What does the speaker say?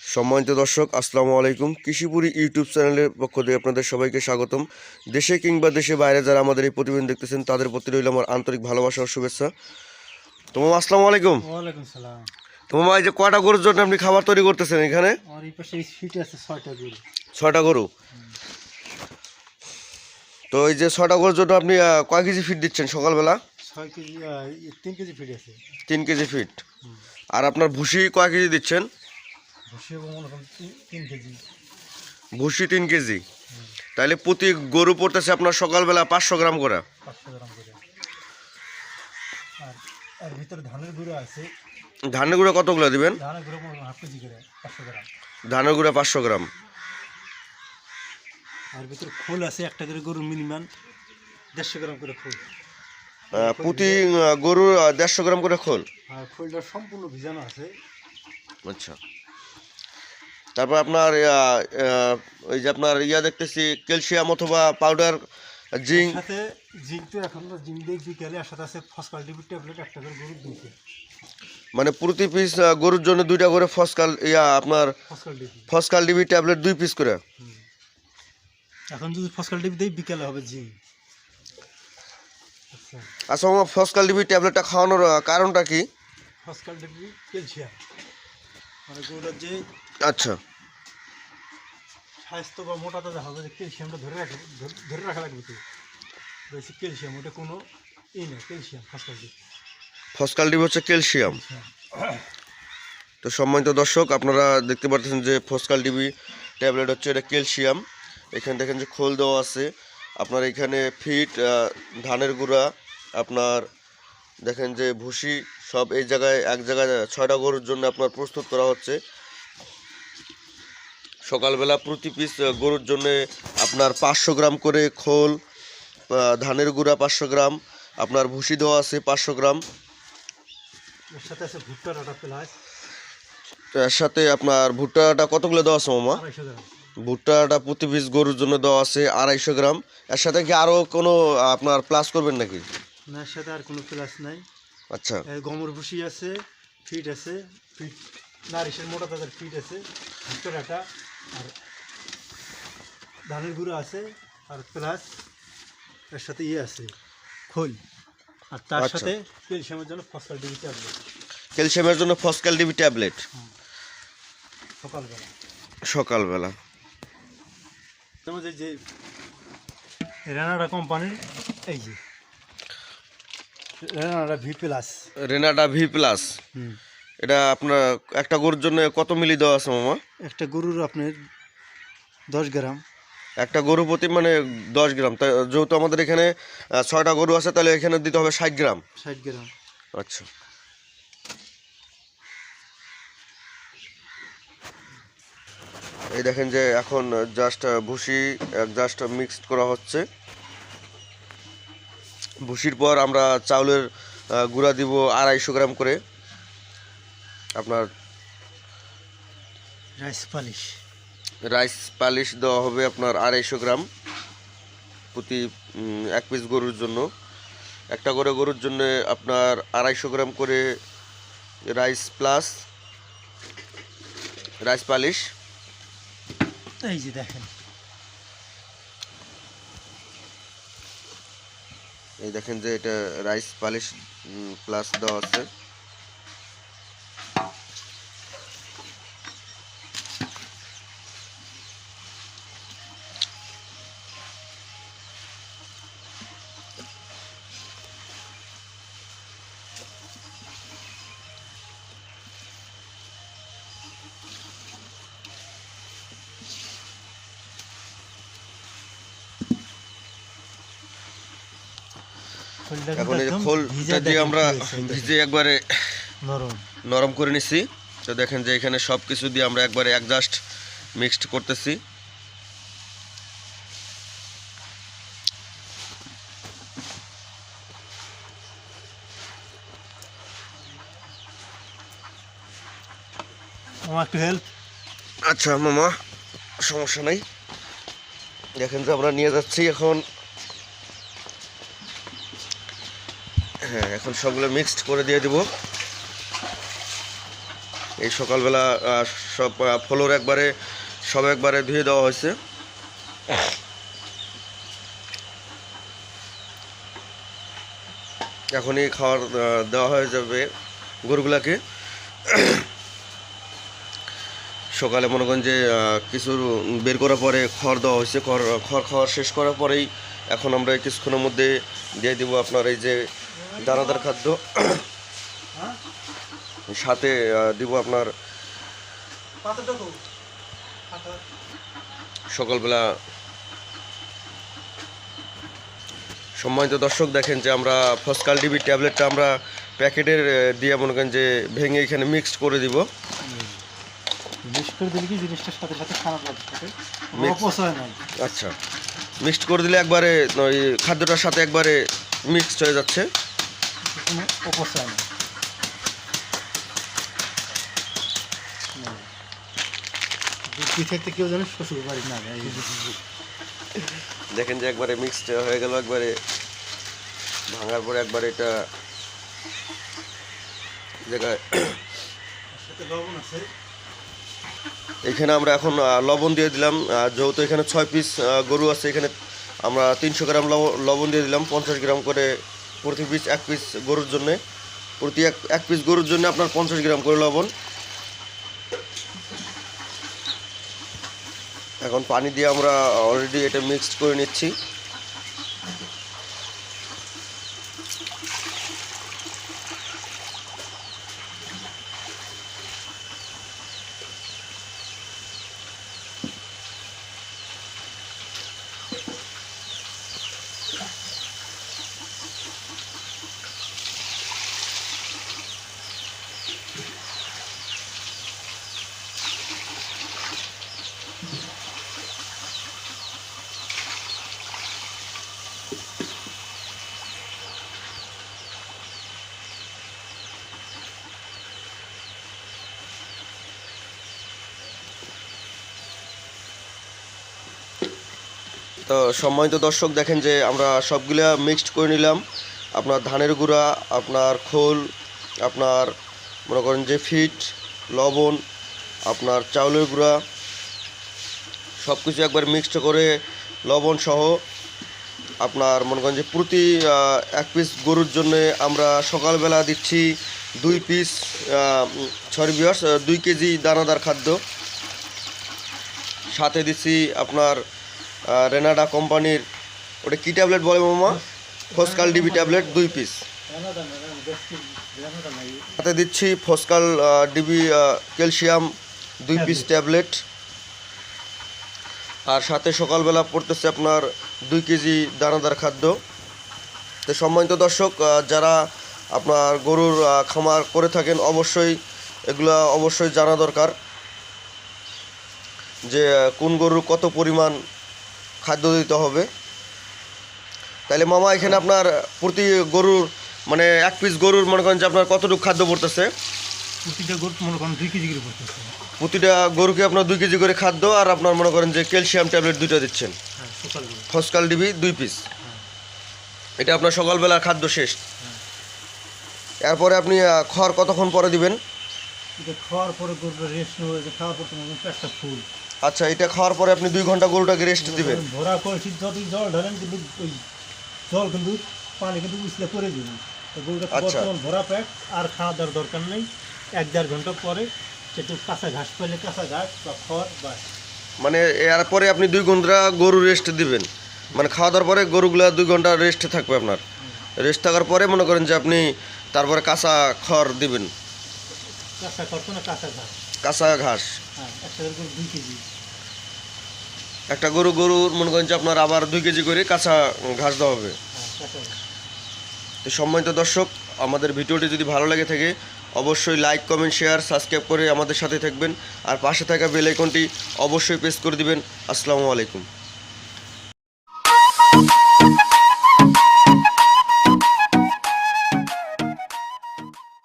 সম্মানিত দর্শক আসসালামু আলাইকুম। কৃষিপুরি ইউটিউব চ্যানেলের পক্ষ থেকে আপনাদের সবাইকে স্বাগতম। দেশে কিংবা দেশে বাইরে যারা আমাদের এই প্রতিবেদন দেখতেছেন তাদের প্রতি রইল আমার আন্তরিক ভালোবাসা ও শুভেচ্ছা। তোমার আসসালামু আলাইকুম। তোমার এই যে কয়টা গরুর জন্য আপনি খাবার তৈরি করতেছেন এখানে? ছয়টা গরু। তো এই যে ছয়টা গরুর জন্য আপনি কয় কেজি ফিট দিচ্ছেন সকালবেলা? কেজি তিন কেজি ফিট আছে। তিন কেজি ফিট। আর আপনার ভুসি কয় কেজি দিচ্ছেন? মনে করেন তিন- তিন কেজি। ভুসি তিন কেজি। তাহলে প্রতি গরু পড়তেছে আপনার সকালবেলা পাঁচশো গ্রাম করে। পাঁচশো গ্রাম করে। আর এর ভিতরে ধানের গুঁড়ো আছে। ধানের গুঁড়ো কতগুলো দিবেন? ধানের গুঁড়ো হাফ কেজি করে পাঁচশো গ্রাম। ধানের গুঁড়ো পাঁচশো গ্রাম। আর ভিতরে খোল আছে একটা করে গরুর মিনিমাম দেড়শো গ্রাম করে খোল। প্রতি গরুর দেড়শো গ্রাম করে খোল? আর খোলটা সম্পূর্ণ ভিজানো আছে। আচ্ছা। তারপর আপনার ওই যে আপনার ইয়া দেখতেছি ক্যালসিয়াম অথবা পাউডার জিঙ্ক। সাথে জিঙ্ক তো এখন তো জিঙ্ক দিয়ে বিকেলে আর সাথে আছে ফসকাল ডিবির ট্যাবলেট একটা করে গরুর দিয়েছে মানে প্রতি পিস গরুর জন্য দুইটা করে ফসকাল ইয়া আপনার Foscal DB Foscal DB tablet দুই পিস করে। এখন যদি ফসকাল ডিবি দেই বিকেলে হবে জিঙ্ক। আচ্ছা। আচ্ছা আমার ফসকাল ডিবি ট্যাবলেটটা খাওয়ানোর কারণটা কি? Foscal DB calcium. মানে গরুর যে আচ্ছা। স্বাস্থ্য বা মোটা তাজা হবে যে ক্যালসিয়ামটা ধরে রাখে ধরে- রাখা লাগবে তো। রয়েছে ক্যালসিয়াম ওটা কোনো ই না calcium Foscal D B calcium. হ্যাঁ। তো সম্মানিত দর্শক আপনারা দেখতে পাচ্ছেন যে ফসকাল ডিবি ট্যাবলেট হচ্ছে এটা ক্যালসিয়াম। এখানে দেখেন যে খোল দেওয়া আছে। আপনার এখানে ফিট ধানের গুঁড়া আপনার দেখেন যে ভুসি সব এই জায়গায় এক জায়গায় ছয়টা গরুর জন্য আপনার প্রস্তুত করা হচ্ছে। সকালবেলা প্রতি পিস গরুর জন্য আপনার পাঁচশো গ্রাম করে খোল ধানের গুঁড়া পাঁচশো গ্রাম আপনার ভুসি দেওয়া আছে পাঁচশো গ্রাম। এর সাথে আছে ভুট্টার আটা আপনার ভুট্টাটা কতগুলো দেওয়া আছে মামা? ভুট্টাটা প্রতি পিস গরুর জন্য দেওয়া আছে আড়াইশো গ্রাম। এর সাথে কি আরও কোনো আপনার প্লাস করবেন নাকি? না এর সাথে আর কোনো প্লাস নাই। আচ্ছা। গমর ভুসি আছে ফিট আছে ফিট নারিশের মোটা তাজার ফিট আছে আর ধানের গুঁড়ো আছে আর প্লাস এর সাথে ইয়ে আছে খোল। আর তার আচ্ছা। সাথে ক্যালসিয়ামের জন্য ফসফাল ডিবি ট্যাবলেট। ক্যালসিয়ামের জন্য ফসকাল ডিবি ট্যাবলেট? সকালবেলা। সকালবেলা। যেমন যে রেনাডা কোম্পানির এই যে Renata V plus. Renata V plus. এটা আপনার একটা গরুর জন্য কত মিলি দেওয়া আছে মামা? একটা গরুর আপনার দশ গ্রাম। একটা গরু প্রতি মানে দশ গ্রাম। তাই যেহেতু আমাদের এখানে ছয়টা গরু আছে তাহলে এখানে দিতে হবে ষাট গ্রাম। ষাট গ্রাম। আচ্ছা। এই দেখেন যে এখন জাস্ট ভুসি জাস্ট মিক্সড করা হচ্ছে। ভুসির পর আমরা চাউলের গুঁড়া দিব আড়াইশো গ্রাম করে। আপনার রাইস পালিশ। রাইস পালিশ দেওয়া হবে আপনার আড়াইশো গ্রাম প্রতি এক পিস গরুর জন্য। একটা করে গরুর জন্য আপনার আড়াইশো গ্রাম করে রাইস প্লাস রাইস পালিশ। এই যে দেখেন। এই দেখেন যে এটা রাইস পালিশ প্লাস দেওয়া আছে। এখন এই দিয়ে আমরা। ভিজে একবারে নরম। নরম করে নিছি তো দেখেন যে এখানে সব কিছু দিয়ে আমরা একবারে অ্যাডজাস্ট মিক্সড করতেছি। একটু হেল্প আচ্ছা মামা সমস্যা নাই। দেখেন যে আমরা নিয়ে যাচ্ছি এখন হ্যাঁ এখন সবগুলো মিক্সড করে দিয়ে দিব। এই সকালবেলা সব ফ্লোর একবারে, সব একবারে ধুয়ে দেওয়া হয়েছে। এখনই খাওয়ার দেওয়া হয়ে যাবে গরুগুলাকে। সকালে মনে করেন যে কিছু বের করার পরে খড় দেওয়া হয়েছে। খড় খড় খাওয়া শেষ করার পরেই এখন আমরা কিছুক্ষণের মধ্যে দিয়ে দিব আপনার এই যে দানাদার খাদ্য। সাথে দিব আপনার সকালবেলা সম্মানিত দর্শক দেখেন যে আমরা ফসকাল ডিবি ট্যাবলেটটা আমরা প্যাকেটের দিয়ে মনে করেন যে ভেঙে এখানে মিক্সড করে দিব। মিক্স করে দিলে কি জিনিসটার সাথে সাথে খারাপ লাগবে অপচয় নাই। আচ্ছা। মিক্সড করে দিলে একবারে ওই খাদ্যটার সাথে একবারে মিক্সড হয়ে যাচ্ছে। কোনো অপচয় নাই কেউ জানে শ্বশুর বাড়ি না যায়। দেখেন যে একবারে মিক্সড হয়ে গেল একবারে ভাঙার পরে একবারে এটা জায়গায় এখানে আমরা এখন লবণ দিয়ে দিলাম। যেহেতু এখানে ছয় পিস গরু আছে এখানে আমরা তিনশো গ্রাম লবণ দিয়ে দিলাম। পঞ্চাশ গ্রাম করে প্রতি পিস এক পিস গরুর জন্যে, প্রতি এক এক পিস গরুর জন্য আপনার পঞ্চাশ গ্রাম করে লবণ। এখন পানি দিয়ে আমরা অলরেডি এটা মিক্সড করে নিচ্ছি। তো সম্মানিত দর্শক, দেখেন যে আমরা সবগুলা মিক্সড করে নিলাম। আপনার ধানের গুঁড়া, আপনার খোল, আপনার মনে করেন যে ফিট, লবণ, আপনার চাউলের গুঁড়া সব কিছু একবার মিক্সড করে লবণ সহ আপনার মনে করেন যে প্রতি এক পিস গরুর জন্য আমরা সকালবেলা দিচ্ছি দুই পিস সরি বিয়ার্স দুই কেজি দানাদার খাদ্য। সাথে দিচ্ছি আপনার রেনাডা কোম্পানির ওটা কী ট্যাবলেট বলে মামা? ফসকাল ডিবি ট্যাবলেট দুই পিস সাথে দিচ্ছি ফসকাল ডিবি ক্যালসিয়াম দুই পিস ট্যাবলেট। আর সাথে সকালবেলা পড়তেছে আপনার দুই কেজি দানাদার খাদ্য। তো সম্মানিত দর্শক যারা আপনার গরুর খামার করে থাকেন অবশ্যই এগুলা অবশ্যই জানা দরকার যে কোন গরুর কত পরিমাণ খাদ্য দিতে হবে। তাহলে মামা এখানে আপনার প্রতি গরুর মানে এক পিস গরুর মনে করেন যে আপনার কতটুকু খাদ্য পড়তেছে? প্রতিটা গরু মনে করেন দুই কেজি করে পড়তেছে। প্রতিটা গরুকে আপনার দুই কেজি করে খাদ্য আর আপনার মনে করেন যে ক্যালসিয়াম ট্যাবলেট দুইটা দিচ্ছেন। হ্যাঁ ফসকাল ডিবি দুই পিস এটা আপনার সকালবেলার খাদ্য শেষ। এরপরে আপনি খড় কতক্ষণ পরে দিবেন? খাওয়ার পরে গরুটা রেস্ট নেবে খাওয়ার পর তোমার পেটটা ফুল। আচ্ছা এটা খাওয়ার পরে আপনি দুই ঘণ্টা গরুটাকে রেস্ট দিবেন। ভরা কলসি যতই জল ঢালেন কিন্তু ওই জল কিন্তু পানি কিন্তু উছলে করে দিবে তো গরুটা আচ্ছা। বর্তমান ভরা পেট আর খাওয়া দাওয়ার দরকার নেই। এক দেড় ঘণ্টা পরে একটু কাঁচা ঘাস পেলে কাঁচা ঘাস বা খড় বা মানে এরপরে আপনি দুই ঘণ্টা গরু রেস্ট দিবেন। মানে খাওয়া দাওয়ার পরে গরুগুলা দুই ঘণ্টা রেস্ট থাকবে আপনার। রেস্ট থাকার পরে মনে করেন যে আপনি তারপরে কাঁচা খড় দিবেন। কাঁচা খড় তো না কাঁচা ঘাস। কাঁচা ঘাস। হ্যাঁ একটা কেজি। একটা গরু গরুর মনে করেন যে আপনার আবার দুই কেজি করে কাঁচা ঘাস দেওয়া হবে। হ্যাঁ তো সম্মানিত দর্শক আমাদের ভিডিওটি যদি ভালো লাগে থাকে অবশ্যই লাইক কমেন্ট শেয়ার সাবস্ক্রাইব করে আমাদের সাথে থাকবেন। আর পাশে থাকা বেল আইকনটি অবশ্যই প্রেস করে দিবেন। আসসালামু আলাইকুম।